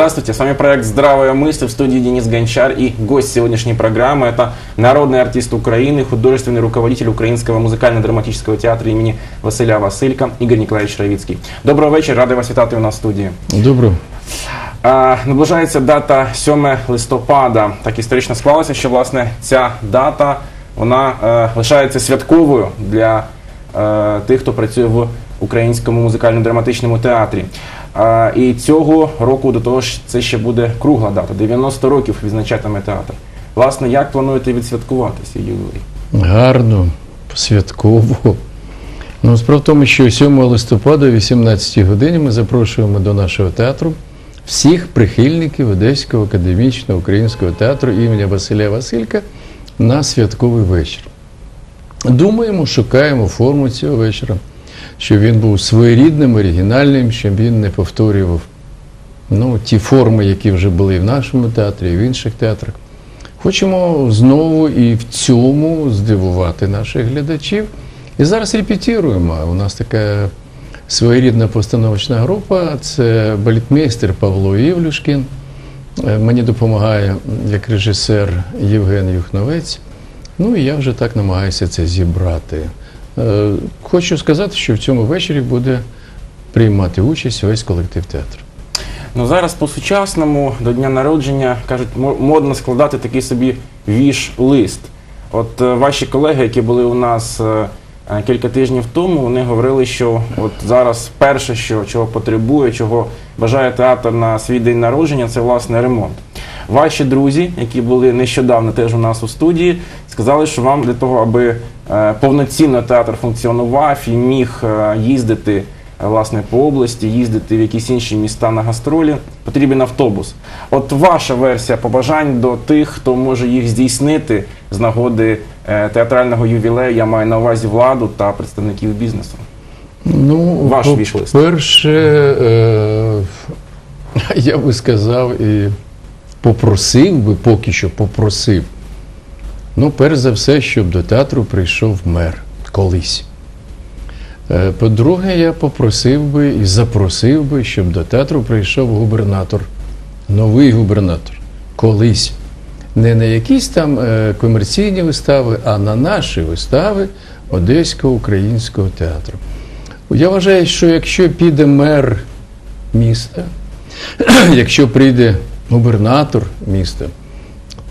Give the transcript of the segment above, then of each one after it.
Здравствуйте, с вами проект «Здравая мысль» в студии Денис Гончар и гость сегодняшней программы – это народный артист Украины, художественный руководитель Украинского музыкально-драматического театра имени Василя Василька Ігор Ніколаєвич Равіцький. Доброго вечора, радий вас вітати у нас в студії. Добро. А, наближається дата 7 листопада. Так історично склалося, що власне ця дата вона е, лишається святковою для е, тих, хто працює в українському музикально-драматичному театрі. І цього року до того ж це ще буде кругла дата. 90 років відзначатиме театр. Власне, як плануєте відсвяткувати цей ювілей? Гарно, святково. Ну, справа в тому, що 7 листопада о 18 годині ми запрошуємо до нашого театру всіх прихильників Одеського академічного українського театру імені Василя Василька на святковий вечір. Думаємо, шукаємо форму цього вечора, щоб він був своєрідним, оригінальним, щоб він не повторював ну, ті форми, які вже були в нашому театрі, і в інших театрах. Хочемо знову і в цьому здивувати наших глядачів. І зараз репетируємо. У нас така своєрідна постановочна група. Це балетмейстер Павло Євлюшкін. Е, Мені допомагає як режисер Євген Юхновець. Ну і я вже так намагаюся це зібрати. Е, Хочу сказати, що в цьому вечорі буде приймати участь весь колектив театру. Ну зараз по-сучасному до дня народження кажуть, модно складати такий собі віш-лист. От е, ваші колеги, які були у нас е, кілька тижнів тому, вони говорили, що от зараз перше, що чого потребує, чого бажає театр на свій день народження, це власне ремонт. Ваші друзі, які були нещодавно теж у нас у студії, сказали, що вам для того, аби повноцінно театр функціонував і міг е, їздити е, власне по області, їздити в якісь інші міста на гастролі, потрібен автобус. От ваша версія побажань до тих, хто може їх здійснити з нагоди е, театрального ювілею, я маю на увазі владу та представників бізнесу. Ну, Ваш віш-лист. Перше, е, я би сказав і попросив би, поки що попросив. Ну, перш за все, щоб до театру прийшов мер колись. Е, По-друге, я попросив би і запросив би, щоб до театру прийшов губернатор, новий губернатор, колись. Не на якісь там е, комерційні вистави, а на наші вистави Одеського українського театру. Я вважаю, що якщо піде мер міста, якщо прийде губернатор міста,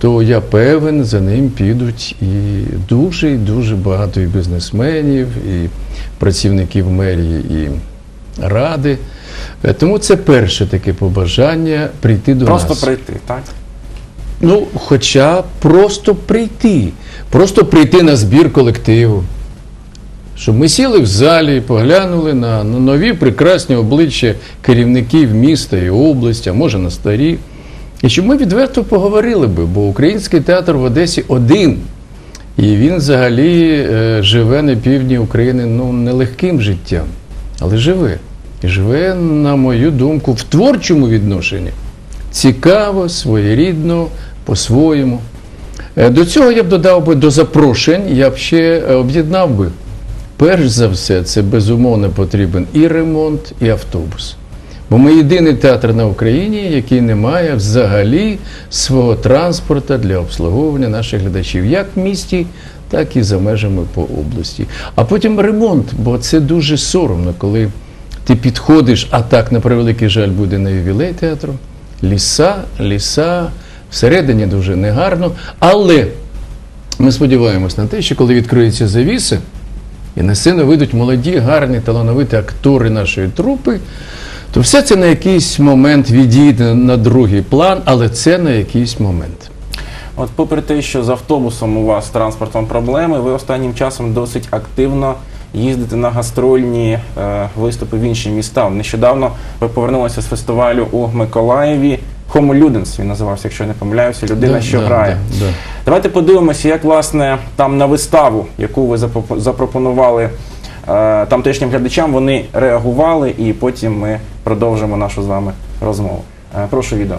то я певен, за ним підуть і дуже і дуже багато і бізнесменів, і працівників мерії, і ради. Е, Тому це перше таке побажання прийти до Просто нас. прийти, так? Ну, хоча просто прийти. Просто прийти на збір колективу. Щоб ми сіли в залі і поглянули на, на нові прекрасні обличчя керівників міста і області, а може на старі. І щоб ми відверто поговорили би, бо український театр в Одесі один. І він взагалі е, живе на півдні України ну, нелегким життям, але живе. І живе, на мою думку, в творчому відношенні. Цікаво, своєрідно, по-своєму. Е, До цього я б додав би до запрошень, я б ще е, об'єднав би. Перш за все, це безумовно потрібен і ремонт, і автобус. Бо ми єдиний театр на Україні, який не має взагалі свого транспорту для обслуговування наших глядачів, як в місті, так і за межами по області. А потім ремонт, бо це дуже соромно, коли ти підходиш, а так, на превеликий жаль, буде на ювілей театру. Ліса, ліса, всередині дуже негарно. Але ми сподіваємось на те, що коли відкриються завіси, і на сцену вийдуть молоді, гарні, талановиті актори нашої трупи, то все це на якийсь момент відійде на другий план, але це на якийсь момент. От попри те, що з автобусом у вас з транспортом проблеми, ви останнім часом досить активно їздите на гастрольні е, виступи в інші міста. Нещодавно ви повернулися з фестивалю у Миколаєві. Homo Ludens він називався, якщо я не помиляюся, людина, Да, що да, грає. да, да. Давайте подивимося, як власне там на виставу, яку ви запропонували тамтешнім глядачам, вони реагували, і потім ми продовжимо нашу з вами розмову. Е, прошу відео.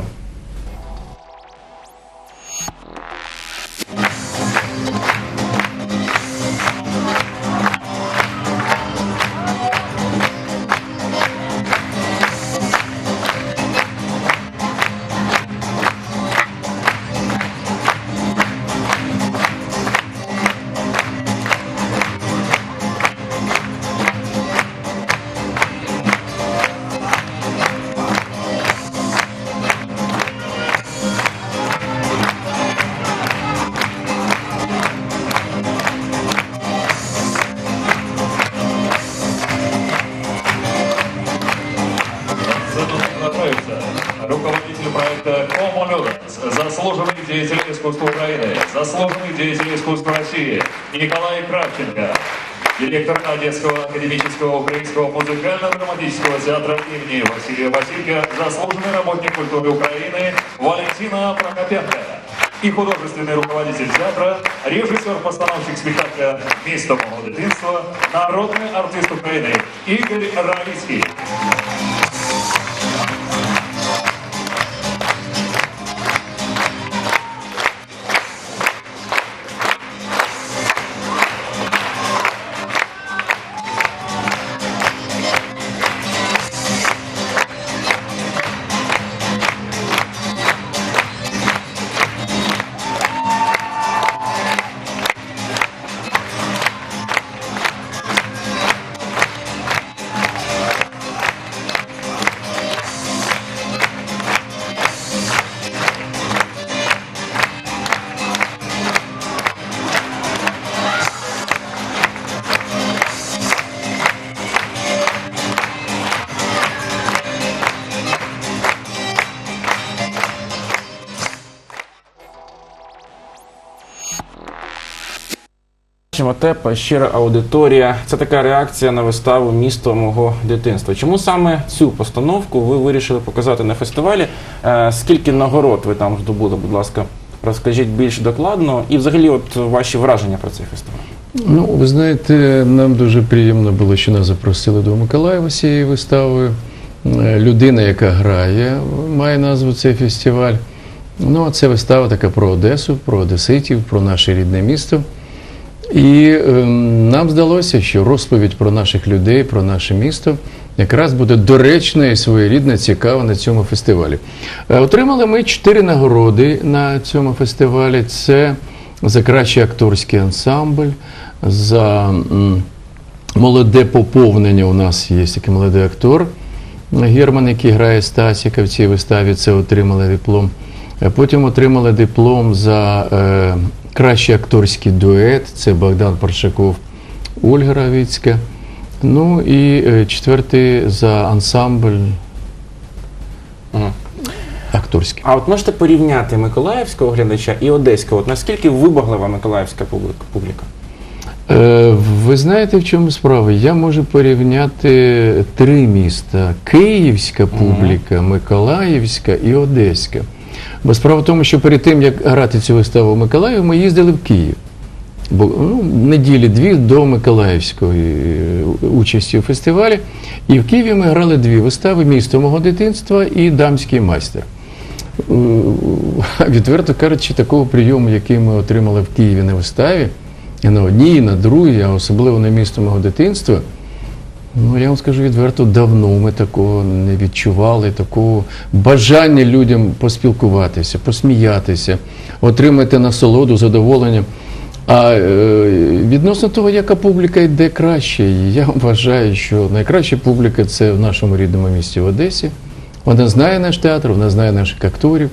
Одесского академического украинского музыкально-драматического театра имени Василия Василька, заслуженный работник культуры Украины Валентина Прокопенко и художественный руководитель театра, режиссер-постановщик спектакля «Місто мого дитинства», народный артист Украины Игорь Равицкий. Бачимо тепа, щира аудиторія. Це така реакція на виставу Місто мого дитинства. Чому саме цю постановку ви вирішили показати на фестивалі? Е, Скільки нагород ви там здобули, будь ласка, розкажіть більш докладно. І взагалі, от ваші враження про цей фестиваль. Ну, ви знаєте, нам дуже приємно було, що нас запросили до Миколаєва з цією виставою. Е, Людина, яка грає, має назву цей фестиваль. Ну, а це вистава така про Одесу, про одеситів, про наше рідне місто. І ем, нам здалося, що розповідь про наших людей, про наше місто якраз буде доречна і своєрідна, цікава на цьому фестивалі. Е, Отримали ми чотири нагороди на цьому фестивалі. Це за кращий акторський ансамбль, за м, молоде поповнення. У нас є такий молодий актор Герман, який грає Стасіка в цій виставі. Це отримали диплом. Е, Потім отримали диплом за е, кращий акторський дует. Це Богдан Паршаков, Ольга Равіцька. Ну і е, четвертий за ансамбль акторський. А от можете порівняти миколаївського глядача і одеського? От наскільки вибаглива миколаївська публіка? публіка? Е, Ви знаєте, в чому справа? Я можу порівняти три міста: Київська публіка, Миколаївська і Одеська. Бо справа в тому, що перед тим, як грати цю виставу в Миколаїв, ми їздили в Київ. Бо ну, неділі дві до Миколаївської е, участі у фестивалі. І в Києві ми грали дві вистави Місто мого дитинства і Дамський майстер. Е, Відверто кажучи, такого прийому, який ми отримали в Києві на виставі, і на одній, і на другій, а особливо на місто мого дитинства. Ну, я вам скажу відверто, давно ми такого не відчували, такого бажання людям поспілкуватися, посміятися, отримати насолоду, задоволення. А е, відносно того, яка публіка йде краще, я вважаю, що найкраща публіка це в нашому рідному місті в Одесі. Вона знає наш театр, вона знає наших акторів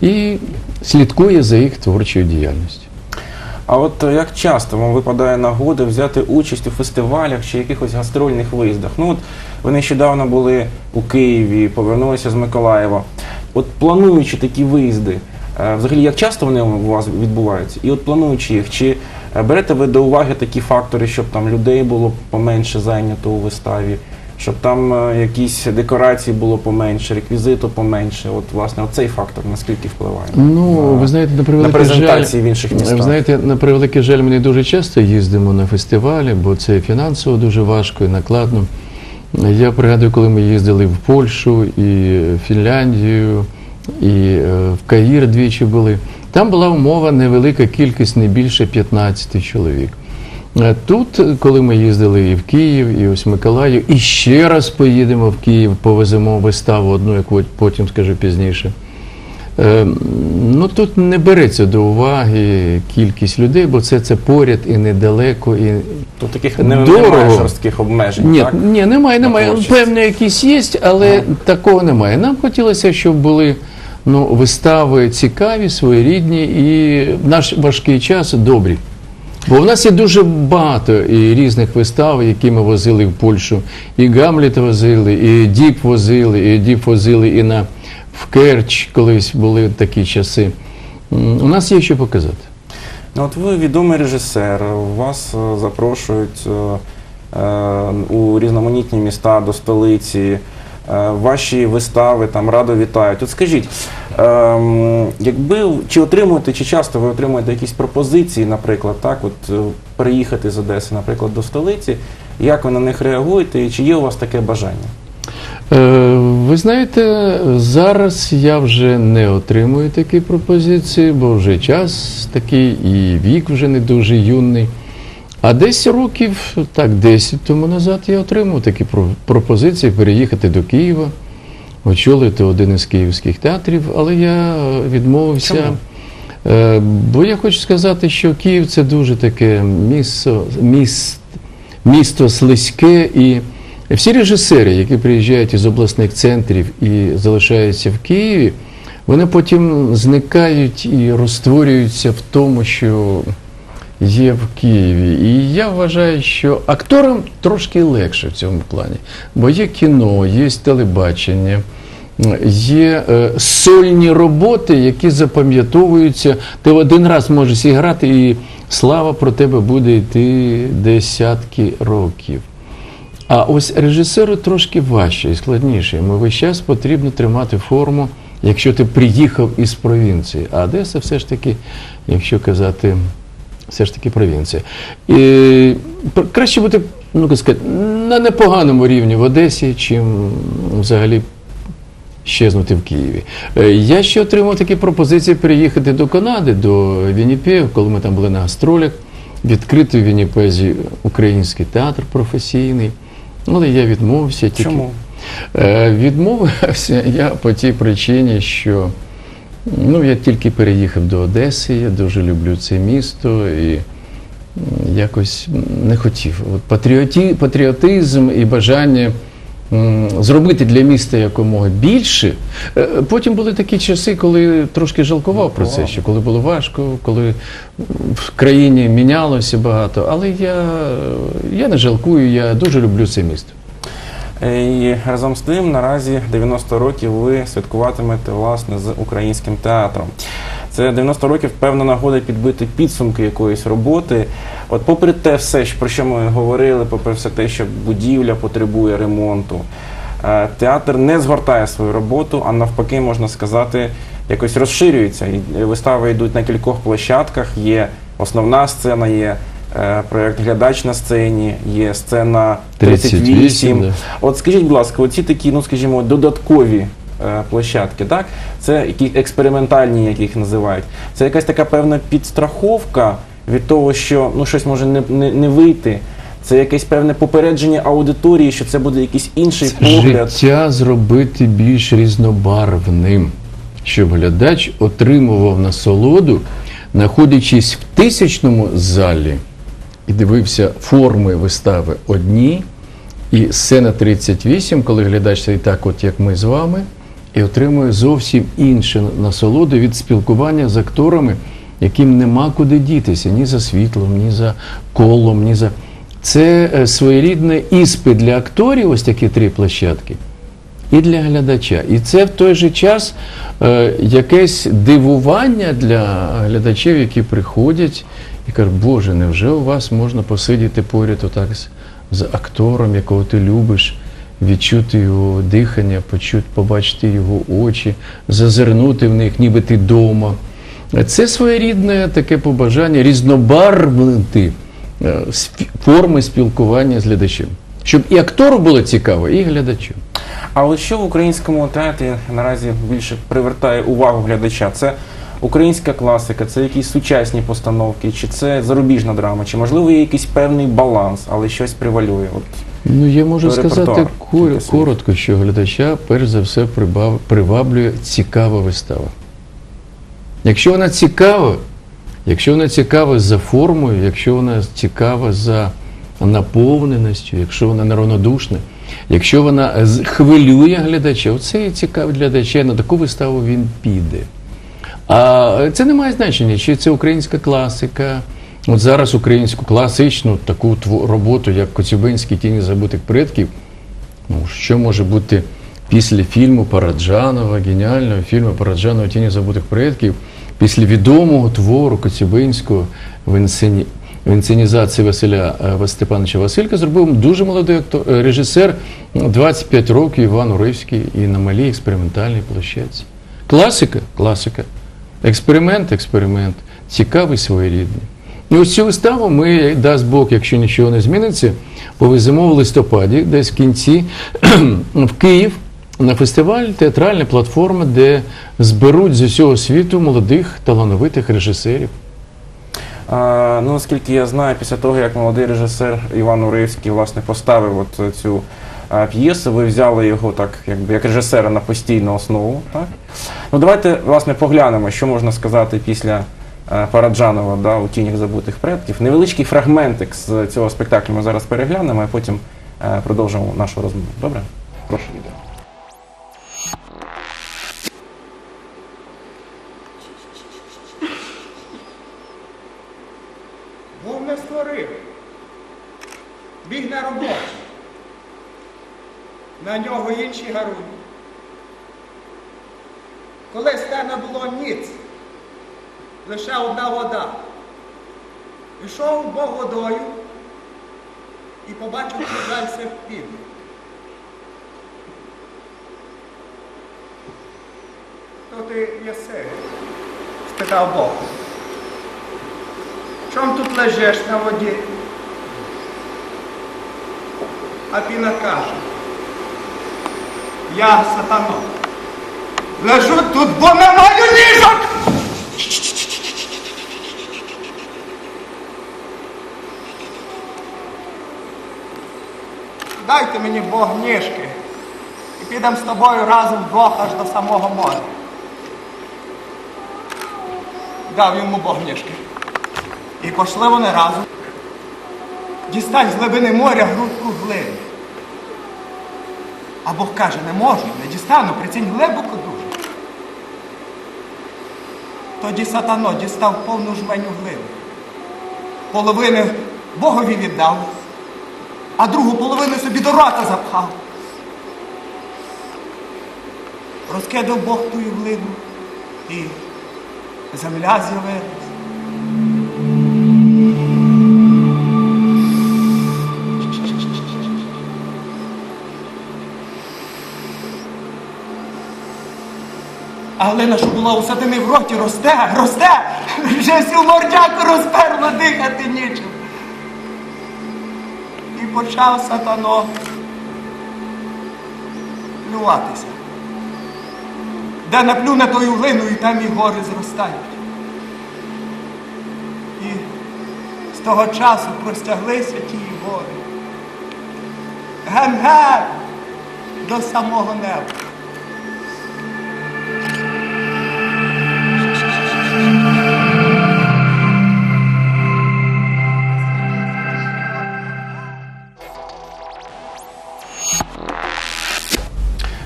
і слідкує за їх творчою діяльністю. А от е, як часто вам випадає нагода взяти участь у фестивалях чи якихось гастрольних виїздах? Ну от ви нещодавно були у Києві, повернулися з Миколаєва. От плануючи такі виїзди, е, взагалі як часто вони у вас відбуваються? І от плануючи їх, чи е, берете ви до уваги такі фактори, щоб там людей було поменше зайнято у виставі, щоб там е, якісь декорації було поменше, реквізиту поменше? От власне оцей фактор наскільки впливає? Ну, на- ви знаєте, на на презентації жаль, в інших містах. Ви знаєте, на превеликий жаль, ми не дуже часто їздимо на фестивалі, бо це фінансово дуже важко і накладно. Я пригадую, коли ми їздили в Польщу і Фінляндію, і е, в Каїр двічі були. Там була умова невелика кількість, не більше 15 чоловік. Тут, коли ми їздили і в Київ, і ось в Миколаїв, і ще раз поїдемо в Київ, повеземо виставу одну, яку потім скажу пізніше. Е, Ну тут не береться до уваги кількість людей, бо це, це поряд і недалеко. І... Тут таких не, Дорого. немає жорстких обмежень. Ні, так? ні, немає, немає. Певне, якісь є, але такого немає. Нам хотілося, щоб були ну, вистави цікаві, своєрідні і в наш важкий час добрі. Бо в нас є дуже багато і різних вистав, які ми возили в Польщу. І Гамліт возили, і Діп возили, і Діп возили і на в Керч колись були такі часи. у нас є що показати. Ну, от ви відомий режисер, вас е, запрошують е, е, у різноманітні міста до столиці. Ваші вистави там радо вітають. От скажіть, якби чи отримуєте, чи часто ви отримуєте якісь пропозиції, наприклад, так, от е, приїхати з Одеси, наприклад, до столиці, як ви на них реагуєте, і чи є у вас таке бажання? Е, Ви знаєте, зараз я вже не отримую такі пропозиції, бо вже час такий і вік вже не дуже юний. А десь років, так, 10 тому назад я отримав такі про- пропозиції переїхати до Києва, очолити один із київських театрів, але я відмовився. Чому? Е, Бо я хочу сказати, що Київ це дуже таке місто, міст, місто слизьке, і всі режисери, які приїжджають із обласних центрів і залишаються в Києві, вони потім зникають і розтворюються в тому, що є в Києві. І я вважаю, що акторам трошки легше в цьому плані, бо є кіно, є телебачення. Є е, сольні роботи, які запам'ятовуються. Ти один раз можеш зіграти, і слава про тебе буде йти десятки років. А ось режисеру трошки важче і складніше. Йому весь час потрібно тримати форму, якщо ти приїхав із провінції. А Одеса все ж таки, якщо казати, все ж таки провінція. І краще бути, ну сказати, на непоганому рівні в Одесі, чим взагалі щезнути в Києві. Е, Я ще отримав такі пропозиції переїхати до Канади, до Вінніпегу, коли ми там були на гастролях, відкрити в Вінніпезі український театр професійний. Але я відмовився тільки. Чому? Е, Відмовився я по тій причині, що ну, я тільки переїхав до Одеси, я дуже люблю це місто і якось не хотів. От патріоті, патріотизм і бажання зробити для міста якомога більше. Е, Потім були такі часи, коли трошки жалкував про це, що коли було важко, коли в країні мінялося багато. Але я, я не жалкую, я дуже люблю це місто. Е, І разом з тим, наразі 90 років ви святкуватимете власне з українським театром. Це 90 років певна нагода підбити підсумки якоїсь роботи. От, попри те, все, про що ми говорили, попри все те, що будівля потребує ремонту, е, театр не згортає свою роботу, а навпаки, можна сказати, якось розширюється. Вистави йдуть на кількох площадках. Є основна сцена, є е, проєкт глядач на сцені, є сцена 38. 38, да. От скажіть, будь ласка, оці такі, ну скажімо, додаткові е, площадки, так? Це які експериментальні, як їх називають. Це якась така певна підстраховка від того, що ну щось може не, не, не вийти. Це якесь певне попередження аудиторії, що це буде якийсь інший погляд. Життя зробити більш різнобарвним, щоб глядач отримував насолоду, знаходячись в тисячному залі і дивився форми вистави одні, і сцена 38, коли глядач стоїть так, от як ми з вами, і отримує зовсім іншу насолоду від спілкування з акторами, яким нема куди дітися ні за світлом, ні за колом, ні за. Це е, своєрідний іспит для акторів, ось такі три площадки, і для глядача. І це в той же час е, якесь дивування для глядачів, які приходять і кажуть, Боже, невже у вас можна посидіти поряд отак з, актором, якого ти любиш, відчути його дихання, почути, побачити його очі, зазирнути в них, ніби ти вдома. Це своєрідне таке побажання різнобарвити е, форми спілкування з глядачем. Щоб і актору було цікаво, і глядачу. А от що в українському театрі наразі більше привертає увагу глядача? Це українська класика, це якісь сучасні постановки, чи це зарубіжна драма, чи можливо є якийсь певний баланс, але щось привалює. От Ну, я можу сказати кор- коротко, що глядача перш за все прибав- приваблює цікава вистава. Якщо вона цікава, якщо вона цікава за формою, якщо вона цікава за наповненістю, якщо вона неравнодушна, якщо вона хвилює глядача, оце і цікавить глядача, на таку виставу він піде. А це не має значення, чи це українська класика. От зараз українську класичну таку роботу, як Коцюбинські тіні забутих предків, ну, що може бути після фільму Параджанова, геніального фільму Параджанова Тіні забутих предків, після відомого твору Коцюбинського в інсцені... в інсценізації Василя е, Степановича Василька зробив дуже молодий актор, е, режисер 25 років Іван Уривський і на малій експериментальній площадці. Класика, класика. Експеримент, експеримент. Цікавий своєрідний. І ось цю виставу ми, дасть Бог, якщо нічого не зміниться, повеземо в листопаді, десь в кінці, в Київ на фестиваль театральна платформа, де зберуть з усього світу молодих талановитих режисерів. А, ну, наскільки я знаю, після того, як молодий режисер Іван Уривський власне поставив от цю а, п'єсу, ви взяли його так, якби як режисера на постійну основу. Так? Ну, давайте власне поглянемо, що можна сказати після е, Параджанова да, у тінях забутих предків. Невеличкий фрагментик з цього спектаклю ми зараз переглянемо, а потім е, продовжимо нашу розмову. Добре? Прошу відео. Бог не створив. Біг на роботу. На нього інші гарують. Колись те не було ніц, лише одна вода. Пішов Бог водою і побачив, що далі піде. Хто ти єси? спитав Бог. Чом тут лежиш на воді? А Піна каже, я сатано. Лежу тут, бо не маю ліжок! Дайте мені Бог ніжки і підемо з тобою разом вдвох аж до самого моря. Дав йому Бог ніжки. І пішли вони разом. Дістань з глибини моря грудку глини. А Бог каже, не можу, не дістану, прицінь глибоко дуже. Тоді сатано дістав повну жменю глини. Половини Богові віддав, а другу половину собі до рота запхав. Розкидав Бог тую глину і земля з'явилась. А глина, що була у сатини в роті, росте, росте, вже всю мордяку розперло дихати нічим. І почав сатано плюватися. Де наплюне тою глиною, там і гори зростають. І з того часу простяглися ті гори. Ген-ген до самого неба.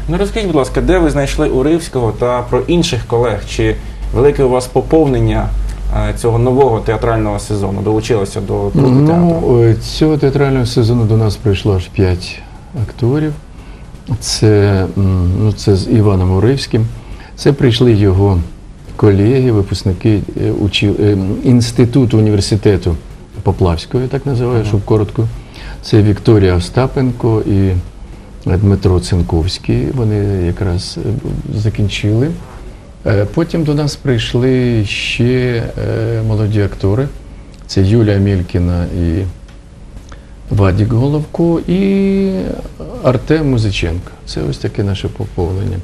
Ну розкажіть, будь ласка, де ви знайшли Уривського та про інших колег? Чи велике у вас поповнення е, цього нового театрального сезону долучилося до трупи театру? Ну, е, цього театрального сезону до нас прийшло аж п'ять акторів. Це, м, ну, це з Іваном Уривським. Це прийшли його колеги, випускники е, е, м, інституту університету Поплавського, я так називаю, щоб коротко. Це Вікторія Остапенко і Дмитро Цинковський. Вони якраз е, закінчили. Е, Потім до нас прийшли ще е, молоді актори. Це Юлія Мількіна і Вадік Головко і Артем Музиченко. Це ось таке наше поповнення.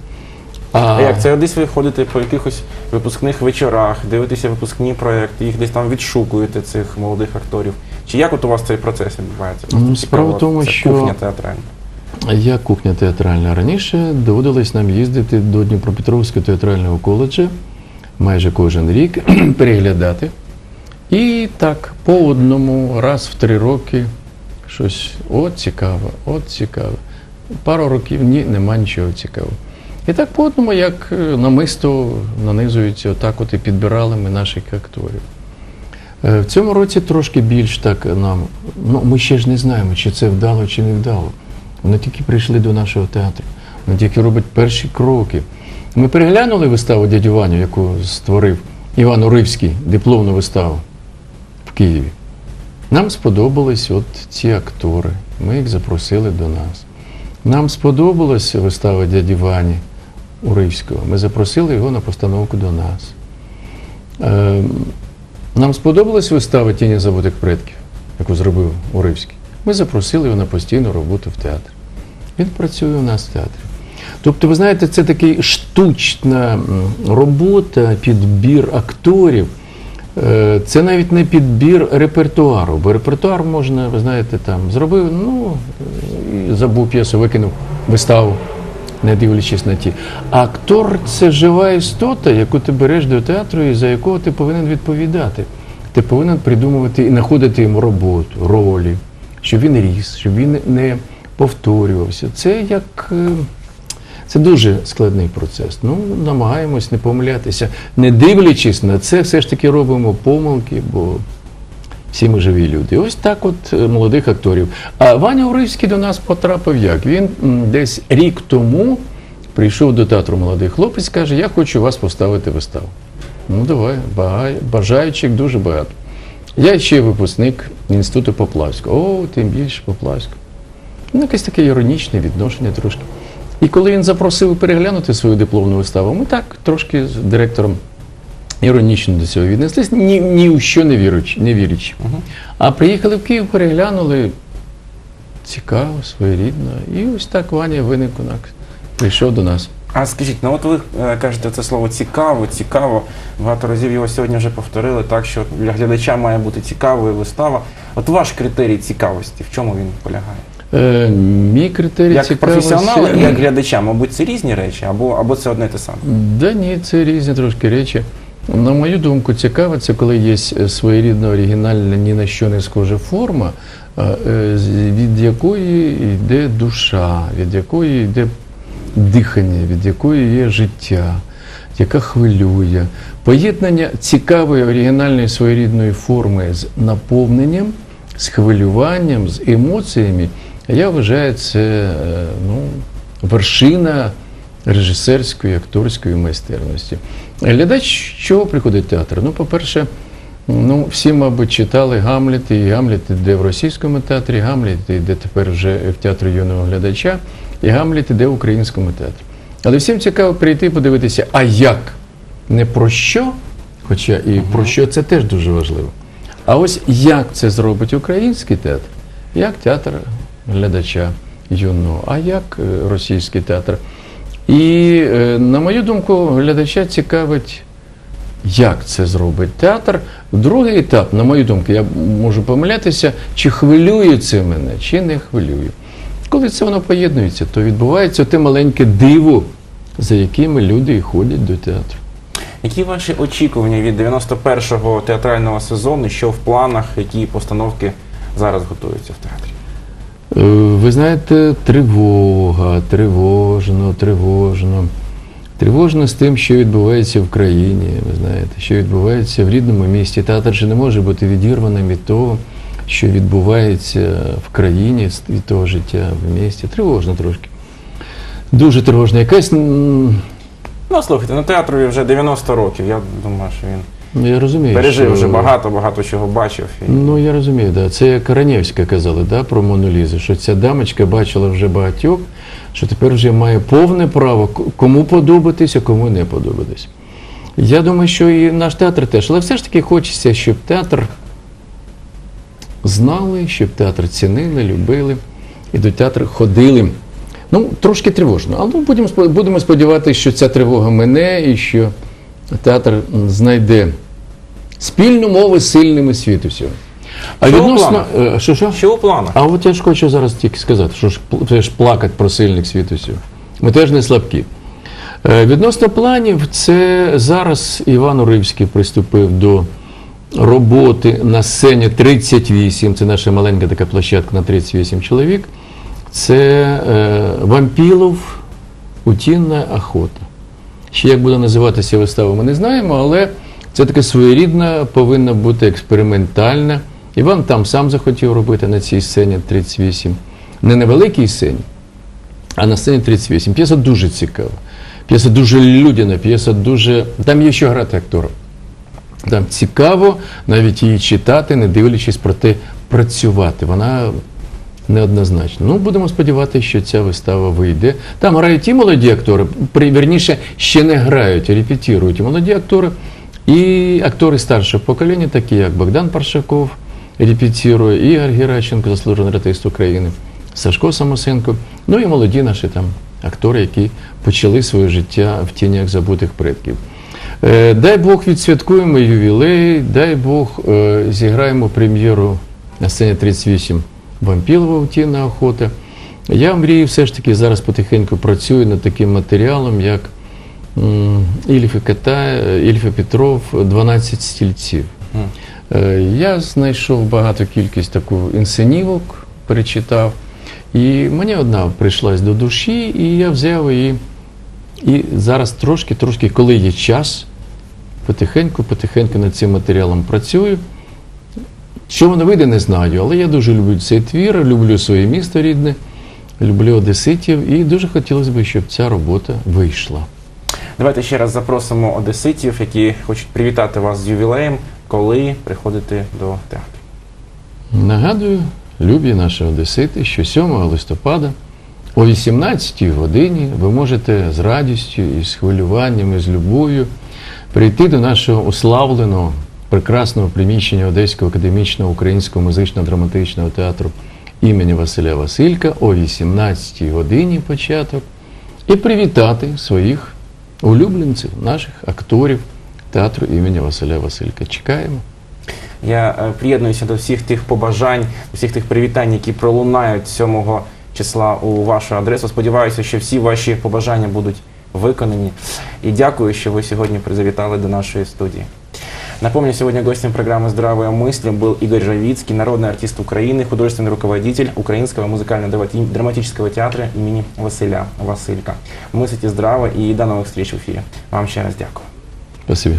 А як це десь ви ходите по якихось випускних вечорах, дивитеся випускні проекти, їх десь там відшукуєте цих молодих акторів? Чи як от у вас цей процес відбувається? Ну, справа в тому, це що- кухня театральна. Я кухня театральна. Раніше доводилось нам їздити до Дніпропетровського театрального коледжу майже кожен рік, переглядати. І так, по одному, раз в три роки, щось от цікаво, от цікаво. Пару років ні, нема нічого цікавого. І так по одному, як е, намисто нанизуються, отак от і підбирали ми наших акторів. Е, В цьому році трошки більш так нам. Ну, ми ще ж не знаємо, чи це вдало, чи не вдало. Вони тільки прийшли до нашого театру. Вони тільки роблять перші кроки. Ми переглянули виставу дядю Ваню, яку створив Іван Уривський дипломну виставу в Києві. Нам сподобались от ці актори. Ми їх запросили до нас. Нам сподобалася вистава дяді Вані Уривського. Ми запросили його на постановку до нас. Е, нам сподобалась вистава Тіні забутих предків, яку зробив Уривський. Ми запросили його на постійну роботу в театр. Він працює у нас в театрі. Тобто, ви знаєте, це така штучна робота, підбір акторів. Е, Це навіть не підбір репертуару, бо репертуар можна, ви знаєте, там зробив, ну і забув п'єсу, викинув виставу, не дивлячись на ті. А актор це жива істота, яку ти береш до театру і за якого ти повинен відповідати. Ти повинен придумувати і знаходити йому роботу, ролі, щоб він ріс, щоб він не повторювався. Це як. е, це дуже складний процес. Ну, намагаємось не помилятися. Не дивлячись на це, все ж таки робимо помилки, бо всі ми живі люди. Ось так от е, молодих акторів. А Ваня Уривський до нас потрапив як? Він десь рік тому прийшов до театру молодий хлопець, каже, я хочу вас поставити виставу. Ну, давай, бажаючих дуже багато. Я ще випускник інституту Поплавського. О, тим більше Поплавського. Ну, якесь таке іронічне відношення трошки. І коли він запросив переглянути свою дипломну виставу, ми так трошки з директором іронічно до цього віднеслись, ні, ні у що не вірячи. Не вірячи. А приїхали в Київ, переглянули цікаво, своєрідно. І ось так Ваня виник у нас. Прийшов до нас. А скажіть, ну от ви е, кажете це слово цікаво, цікаво. Багато разів його сьогодні вже повторили, так що для глядача має бути цікавою вистава. От ваш критерій цікавості, в чому він полягає? Е, мій критерій Як цікавості- професіонала і як глядача, мабуть, це різні речі, або, або це одне те саме. Да ні, це різні трошки речі. На мою думку, цікаво, це коли є е, своєрідна оригінальна, ні на що не схожа форма, е, від якої йде душа, від якої йде дихання, від якої є життя, яка хвилює. Поєднання цікавої оригінальної своєрідної форми з наповненням, з хвилюванням, з емоціями, я вважаю, це е, ну, вершина режисерської, акторської майстерності. Глядач чого приходить в театр? Ну, по-перше, ну, всі, мабуть, читали Гамлет, і Гамлет іде в російському театрі, Гамлет іде тепер вже в театрі юного глядача, і Гамлет іде в українському театрі. Але всім цікаво прийти і подивитися, а як? Не про що, хоча і про що це теж дуже важливо. А ось як це зробить український театр, як театр глядача юного, а як е, російський театр. І, е, на мою думку, глядача цікавить, як це зробить театр. Другий етап, на мою думку, я можу помилятися, чи хвилює це мене, чи не хвилює. Коли це воно поєднується, то відбувається те маленьке диво, за якими люди і ходять до театру. Які ваші очікування від 91-го театрального сезону, що в планах, які постановки зараз готуються в театрі? Е, Ви знаєте, тривога, тривожно, тривожно. Тривожно з тим, що відбувається в країні, ви знаєте, що відбувається в рідному місті. Театр же не може бути відірваним від того, що відбувається в країні, від того життя в місті. Тривожно трошки. Дуже тривожно. Якась, Ну, слухайте, на театрові вже 90 років. Я думаю, що він я розумію. пережив що- вже багато, багато чого бачив. І... Ну, я розумію, да. це як Ранєвська казали да, про Монолізу, що ця дамочка бачила вже багатьох, що тепер вже має повне право кому подобатись, а кому не подобатись. Я думаю, що і наш театр теж, але все ж таки хочеться, щоб театр знали, щоб театр цінили, любили і до театру ходили. Ну, трошки тривожно, але будемо, будемо сподіватися, що ця тривога мине і що театр знайде спільну мову з сильними світу всього. А Що відносно. е, Що, що? Що у планах? А от я ж хочу зараз тільки сказати, що ж пл- ж плакати про сильних світу всього. Ми теж не слабкі. Е, Відносно планів, це зараз Іван Уривський приступив до роботи на сцені 38. Це наша маленька така площадка на 38 чоловік. Це е, Вампілов, Утінна охота. Ще як буде називатися вистава, ми не знаємо, але це така своєрідна, повинна бути експериментальна. Іван там сам захотів робити на цій сцені 38. Не на великій сцені, а на сцені 38. П'єса дуже цікава. П'єса дуже людяна, п'єса дуже. Там є що грати акторам. Там цікаво навіть її читати, не дивлячись про те, працювати. Вона неоднозначна. Ну, будемо сподіватися, що ця вистава вийде. Там грають і молоді актори, вірніше, ще не грають, і молоді актори, і актори старшого покоління, такі як Богдан Паршаков, репетирує, Ігор Геращенко, заслужений артист України, Сашко Самосенко, ну і молоді наші там актори, які почали своє життя в тінях забутих предків. Е, Дай Бог відсвяткуємо ювілей, дай Бог е, зіграємо прем'єру на сцені 38 Вампілова «Утіна охота. Я мрію все ж таки зараз потихеньку працюю над таким матеріалом, як м, Ільф і Ката, е, Петров, 12 стільців. Е, Я знайшов багато кількість таку інсценівок, перечитав. І мені одна прийшлась до душі, і я взяв її. І зараз трошки, трошки, коли є час, потихеньку, потихеньку над цим матеріалом працюю. Що воно вийде, не знаю, але я дуже люблю цей твір, люблю своє місто рідне, люблю одеситів, і дуже хотілося б, щоб ця робота вийшла. Давайте ще раз запросимо одеситів, які хочуть привітати вас з ювілеєм, коли приходите до театру. Нагадую, любі наші одесити, що 7 листопада о 18 годині ви можете з радістю і з хвилюванням, і з любов'ю прийти до нашого уславленого, прекрасного приміщення Одеського академічного українського музично-драматичного театру імені Василя Василька о 18-й годині початок і привітати своїх улюбленців, наших акторів театру імені Василя Василька. Чекаємо. Я е, приєднуюся до всіх тих побажань, всіх тих привітань, які пролунають 7 числа у вашу адресу. Сподіваюся, що всі ваші побажання будуть виконані. І дякую, що ви сьогодні завітали до нашої студии. Напомню, сегодня гостем программы «Здравая мысль» был Игорь Жавицкий, народный артист Украины, художественный руководитель Украинского музыкально-драматического театра имени Василя Василька. Мыслите здраво и до новых встреч в эфире. Вам ще раз дякую. Спасибо.